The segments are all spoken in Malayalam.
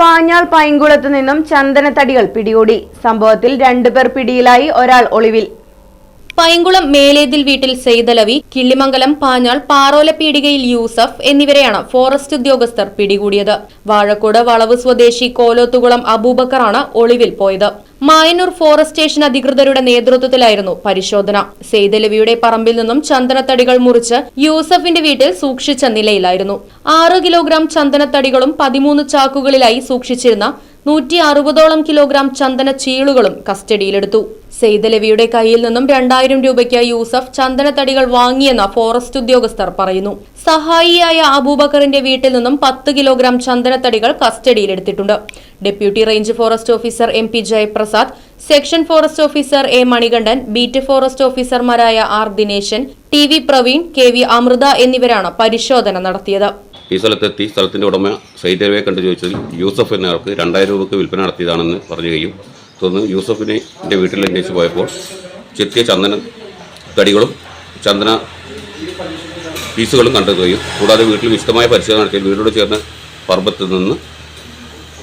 പാഞ്ഞാൾ പൈങ്കുളത്ത് നിന്നും ചന്ദനത്തടികൾ പിടികൂടി. സംഭവത്തിൽ രണ്ടുപേർ പിടിയിലായി ഒരാൾ ഒളിവിൽ. പൈങ്കുളം മേലേതിൽ വീട്ടിൽ സെയ്തലവി കിള്ളിമംഗലം പാഞ്ഞാൾ പാറോല പീടികയിൽ യൂസഫ് എന്നിവരെയാണ് ഫോറസ്റ്റ് ഉദ്യോഗസ്ഥർ പിടികൂടിയത്. വാഴക്കോട് വളവ് സ്വദേശി കോലോത്തുകുളം അബൂബക്കറാണ് ഒളിവിൽ പോയത്. മായന്നൂർ ഫോറസ്റ്റ് സ്റ്റേഷൻ അധികൃതരുടെ നേതൃത്വത്തിലായിരുന്നു പരിശോധന. സെയ്തലവിയുടെ പറമ്പിൽ നിന്നും ചന്ദനത്തടികൾ മുറിച്ച് യൂസഫിന്റെ വീട്ടിൽ സൂക്ഷിച്ച നിലയിലായിരുന്നു. ആറ് കിലോഗ്രാം ചന്ദനത്തടികളും പതിമൂന്ന് ചാക്കുകളിലായി സൂക്ഷിച്ചിരുന്ന നൂറ്റി അറുപതോളം കിലോഗ്രാം ചന്ദന ചീളുകളും കസ്റ്റഡിയിലെടുത്തു. സെയ്തലവിയുടെ കയ്യിൽ നിന്നും രണ്ടായിരം രൂപയ്ക്ക് യൂസഫ് ചന്ദനത്തടികൾ വാങ്ങിയെന്ന് ഫോറസ്റ്റ് ഉദ്യോഗസ്ഥർ പറയുന്നു. സഹായിയായ അബൂബക്കറിന്റെ വീട്ടിൽ നിന്നും പത്ത് കിലോഗ്രാം ചന്ദനത്തടികൾ കസ്റ്റഡിയിലെടുത്തിട്ടുണ്ട്. Deputy range forest officer M P Jayaprasad section forest officer A Manikandan beat forest ഓഫീസർമാരായ R Dineshan T V Praveen K V Amritha എന്നിവരാണ് പരിശോധന നടത്തിയത്. ഈ സ്ഥലത്തെത്തി സ്ഥലത്തിന്റെ ഉടമ സൈറ്റ് സൈതരവയെ കണ്ടു ചോദിച്ചതിൽ യൂസഫ് എന്നയാൾക്ക് രണ്ടായിരം രൂപയ്ക്ക് വിൽപ്പന നടത്തിയതാണെന്ന് പറയുകയും തുടർന്ന് യൂസഫിനെ എന്റെ വീട്ടിൽ അന്വേഷിച്ച് പോയപ്പോൾ ചെത്തിയ ചന്ദന തടികളും ചന്ദന പീസുകളും കണ്ടെത്തുകയും കൂടാതെ വീട്ടിൽ വിശദമായ പരിശോധന നടത്തി വീടോട് ചേർന്ന് പർവത്തിൽ നിന്ന്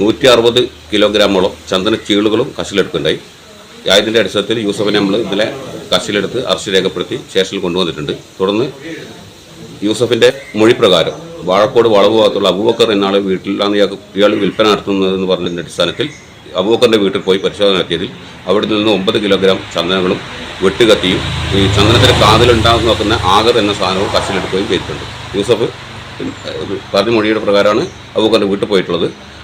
നൂറ്റി അറുപത് കിലോഗ്രാമോളം ചന്ദന ചീളുകളും കശിലെടുക്കുന്നുണ്ടായി. ആയതിന്റെ അടിസ്ഥാനത്തിൽ യൂസഫിനെ നമ്മൾ ഇന്നലെ കശിലെടുത്ത് അറസ്റ്റ് രേഖപ്പെടുത്തി സ്റ്റേഷനിൽ കൊണ്ടുവന്നിട്ടുണ്ട്. തുടർന്ന് യൂസഫിന്റെ മൊഴി പ്രകാരം വാഴക്കോട് വളവ് ഭാഗത്തുള്ള അബൂബക്കർ എന്നാളെ വീട്ടിലാണ് ഇയാൾ ഇയാൾ വിൽപ്പന നടത്തുന്നതെന്ന് പറഞ്ഞതിന്റെ അടിസ്ഥാനത്തിൽ അബൂബക്കറിന്റെ വീട്ടിൽ പോയി പരിശോധന നടത്തിയതിൽ അവിടെ നിന്ന് ഒമ്പത് കിലോഗ്രാം ചന്ദനങ്ങളും വെട്ടുകത്തിയും ഈ ചന്ദനത്തിന്റെ കാതിലുണ്ടാകുന്ന നോക്കുന്ന ആഗർ എന്ന സാധനവും കശിലെടുക്കുകയും ചെയ്തിട്ടുണ്ട്. യൂസഫ് പറഞ്ഞ മൊഴിയുടെ പ്രകാരമാണ് അബൂബക്കറിന്റെ വീട്ടിൽ പോയിട്ടുള്ളത്.